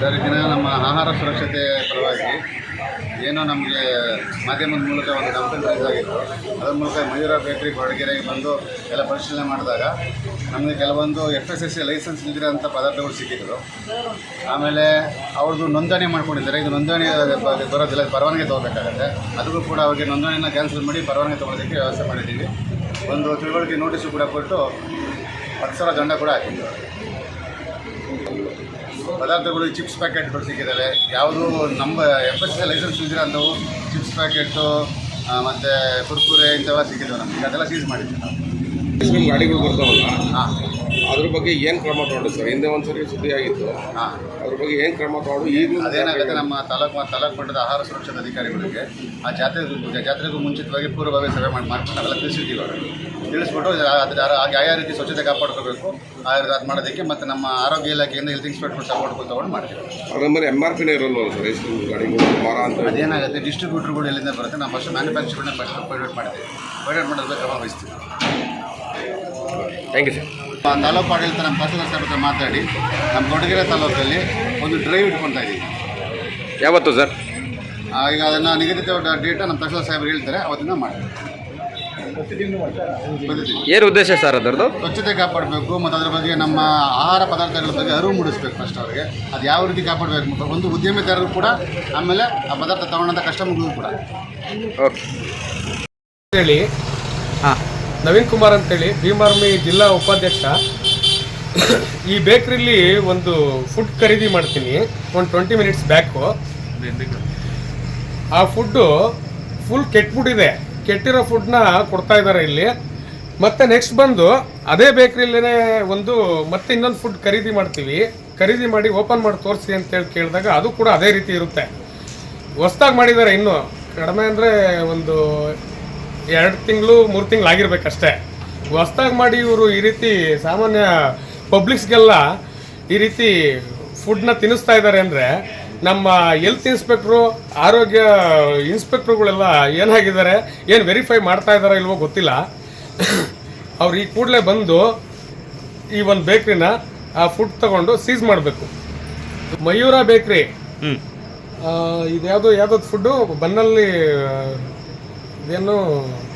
Sir ದಿನ ನಮ್ಮ ಆಹಾರ ಸುರಕ್ಷತೆ ಪರವಾಗಿ ಏನೋ ನಮಗೆ ಮಾಧ್ಯಮದ ಮೂಲಕ ಒಂದು ಕಂಪ್ಲೇಂಟ್ ರೈಸ್ ಆಗಿತ್ತು. ಅದರ ಮೂಲಕ ಮಯೂರ ಬೇಕ್ರಿ ಕೊಡಗೆರೆಗೆ ಬಂದು ಎಲ್ಲ ಪರಿಶೀಲನೆ ಮಾಡಿದಾಗ ನಮಗೆ ಕೆಲವೊಂದು F S S C licence ಇಲ್ದಿರೋಂಥ ಪದಾರ್ಥಗಳು ಸಿಕ್ಕಿದ್ರು ಆಮೇಲೆ ಅವ್ರದ್ದು ನೋಂದಣಿ ಮಾಡ್ಕೊಂಡಿದ್ದಾರೆ. ಇದು ನೋಂದಣಿ ಬರೋದಿಲ್ಲ ಪರವಾನಗಿ ತೊಗೋಬೇಕಾಗತ್ತೆ. ಅದಕ್ಕೂ ಕೂಡ ಅವರಿಗೆ ನೋಂದಣಿನ ಕ್ಯಾನ್ಸಲ್ ಮಾಡಿ ಪರವಾನಗಿ ತೊಗೊಳೋದಕ್ಕೆ ವ್ಯವಸ್ಥೆ ಮಾಡಿದ್ದೀವಿ. ಒಂದು ತಿಳುವಳಿಕೆ ನೋಟಿಸು ಕೂಡ ಕೊಟ್ಟು ಹತ್ತು ಸಾವಿರ ದಂಡ ಕೂಡ ಹಾಕಿದ್ದೀವಿ ಪದಾರ್ಥಗಳು ಚಿಪ್ಸ್ ಪ್ಯಾಕೆಟ್ಗಳು ಸಿಕ್ಕಿದ್ದಾವೆ ಯಾವುದು ನಮ್ಮ ಎಫ್ ಎಸ್ ಲೈಸೆನ್ಸ್ ಇದ್ದರೆ ಅಂಥವು ಚಿಪ್ಸ್ ಪ್ಯಾಕೆಟು ಮತ್ತು ಕುರ್ಕುರೆ ಇಂಥವೆಲ್ಲ ಸಿಕ್ಕಿದ್ದಾವೆ ನಮಗೆ. ಅದೆಲ್ಲ ಸೀಸ್ ಮಾಡಿದ್ವಿ ನಾವು. ಎಷ್ಟೊಂದು ಗಾಡಿಗಳು ಬರ್ತಾವಲ್ಲ ಅದ್ರ ಬಗ್ಗೆ ಏನು ಕ್ರಮ ತಗೊಂಡು ಸರ್? ಹಿಂದೆ ಒಂದ್ಸರಿ ಸುದ್ದಿ ಆಗಿತ್ತು. ಹಾಂ. ಅದ್ರ ಬಗ್ಗೆ ಏನು ಕ್ರಮ ತಗೊಂಡು ಈಗಲೂ ಅದೇನಾಗುತ್ತೆ ನಮ್ಮ ತಾಲೂಕು ತಾಲೂಕು ಮಟ್ಟದ ಆಹಾರ ಸುರಕ್ಷತಾ ಅಧಿಕಾರಿಗಳಿಗೆ ಆ ಜಾತ್ರೆ ಜಾತ್ರೆಗೂ ಮುಂಚಿತವಾಗಿ ಪೂರ್ವಭಾವಿ ಸಭೆ ಮಾಡಿ ಮಾಡ್ಕೊಂಡು ಅವೆಲ್ಲ ತಿಳಿಸಿದ್ದೀವಿ ಅವರು. ತಿಳಿಸ್ಬಿಟ್ಟು ಅದರ ಯಾವ ರೀತಿ ಸ್ವಚ್ಛತೆ ಕಾಪಾಡ್ಕೋಬೇಕು ಅದು ಮಾಡೋದಕ್ಕೆ ಮತ್ತು ನಮ್ಮ ಆರೋಗ್ಯ ಇಲಾಖೆಯಿಂದ ಹೆಲ್ತ್ ಇನ್ಸ್ಪೆಕ್ಟರ್ ಸಪೋರ್ಟ್ ತಗೊಂಡು ಮಾಡ್ತೀವಿ. ಅದ್ರ ಮೇಲೆ ಎಂ ಆರ್ ಪಿನೇ ಇರಲ್ವ ಸರ್ ಎಷ್ಟು ಗಾಡಿಗಳು ಮರ ಅಂತ ಅದೇನಾಗುತ್ತೆ ಡಿಸ್ಟ್ರಿಬ್ಯೂಟರ್ಗಳು ಎಲ್ಲಿಂದ ಬರುತ್ತೆ ನಾವು ಫಸ್ಟ್ ಮ್ಯಾನುಫ್ಯಾಕ್ಚರ್ನ ಫಸ್ಟ್ ಪ್ರೈವೇಟ್ ಮಾಡ್ತೀವಿ ಪೈಡೌಟ್ ಮಾಡೋದಕ್ಕೆ ಕ್ರಮ ವಹಿಸ್ತೀವಿ. ಥ್ಯಾಂಕ್ ಯು ಸರ್ ಆ ತಾಲೂಕು ಆಡಳಿತ ನಮ್ಮ ತಹಸೀಲ್ದಾರ್ ಸರ್ ಹತ್ರ ಮಾತಾಡಿ ನಮ್ಮ ಕೊಡಗೆರೆ ತಾಲೂಕಲ್ಲಿ ಒಂದು ಡ್ರೈವ್ ಇಟ್ಕೊಳ್ತಾ ಇದ್ದೀವಿ ಯಾವತ್ತು ಸರ್ ಆ, ಈಗ ಅದನ್ನು ನಿಗದಿತ ಡೇಟ ನಮ್ಮ ತಹಸೀಲ್ದಾರ್ ಸಾಹೇಬ್ರು ಹೇಳ್ತಾರೆ ಅವತ್ತಿನ ಮಾಡಿ. ಏನು ಉದ್ದೇಶ ಸರ್ ಅದರದ್ದು? ಸ್ವಚ್ಛತೆ ಕಾಪಾಡಬೇಕು ಮತ್ತು ಅದ್ರ ಬಗ್ಗೆ ನಮ್ಮ ಆಹಾರ ಪದಾರ್ಥಗಳ ಬಗ್ಗೆ ಅರಿವು ಮೂಡಿಸ್ಬೇಕು ಫಸ್ಟ್ ಅವರಿಗೆ. ಅದು ಯಾವ ರೀತಿ ಕಾಪಾಡಬೇಕು? ಮತ್ತು ಒಂದು ಉದ್ಯಮಿದಾರರು ಕೂಡ ಆಮೇಲೆ ಆ ಪದಾರ್ಥ ತಗೊಂಡಂಥ ಕಸ್ಟಮರ್ಗಳು ಕೂಡ. ಓಕೆ ಹೇಳಿ. ಹಾಂ. ನವೀನ್ ಕುಮಾರ್ ಅಂತೇಳಿ ಭೀಮಾರ್ಮಿ ಜಿಲ್ಲಾ ಉಪಾಧ್ಯಕ್ಷ. ಈ ಬೇಕ್ರಿಲಿ ಒಂದು ಫುಡ್ ಖರೀದಿ ಮಾಡ್ತೀನಿ, ಒಂದು ಟ್ವೆಂಟಿ ಮಿನಿಟ್ಸ್ ಬ್ಯಾಕು ಆ ಫುಡ್ಡು ಫುಲ್ ಕೆಟ್ಬಿಟ್ಟಿದೆ. ಕೆಟ್ಟಿರೋ ಫುಡ್ನ ಕೊಡ್ತಾ ಇದ್ದಾರೆ ಇಲ್ಲಿ. ಮತ್ತೆ ನೆಕ್ಸ್ಟ್ ಬಂದು, ಅದೇ ಬೇಕ್ರಿಲೇ ಒಂದು ಮತ್ತೆ ಇನ್ನೊಂದು ಫುಡ್ ಖರೀದಿ ಮಾಡ್ತೀವಿ. ಖರೀದಿ ಮಾಡಿ ಓಪನ್ ಮಾಡಿ ತೋರಿಸಿ ಅಂತೇಳಿ ಕೇಳಿದಾಗ ಅದು ಕೂಡ ಅದೇ ರೀತಿ ಇರುತ್ತೆ. ಹೊಸ್ದಾಗಿ ಮಾಡಿದ್ದಾರೆ ಇನ್ನು. ಕಡಿಮೆ ಅಂದರೆ ಒಂದು ಎರಡು ತಿಂಗಳು ಮೂರು ತಿಂಗಳು ಆಗಿರ್ಬೇಕಷ್ಟೇ. ಹೊಸ್ದಾಗಿ ಮಾಡಿ ಇವರು ಈ ರೀತಿ ಸಾಮಾನ್ಯ ಪಬ್ಲಿಕ್ಸ್ಗೆಲ್ಲ ಈ ರೀತಿ ಫುಡ್ನ ತಿನ್ನಿಸ್ತಾ ಇದ್ದಾರೆ ಅಂದರೆ ನಮ್ಮ ಹೆಲ್ತ್ ಇನ್ಸ್ಪೆಕ್ಟ್ರು ಆರೋಗ್ಯ ಇನ್ಸ್ಪೆಕ್ಟ್ರುಗಳೆಲ್ಲ ಏನಾಗಿದ್ದಾರೆ ಏನು ವೆರಿಫೈ ಮಾಡ್ತಾ ಇದ್ದಾರೋ ಇಲ್ವೋ ಗೊತ್ತಿಲ್ಲ. ಅವ್ರು ಈ ಕೂಡಲೇ ಬಂದು ಈ ಒಂದು ಬೇಕ್ರಿನ ಆ ಫುಡ್ ತಗೊಂಡು ಸೀಸ್ ಮಾಡಬೇಕು. ಮಯೂರ ಬೇಕ್ರಿ ಹ್ಞೂ ಇದ್ಯಾವುದು ಯಾವ್ದು ಫುಡ್ಡು ಬನ್ನಲ್ಲಿ viendo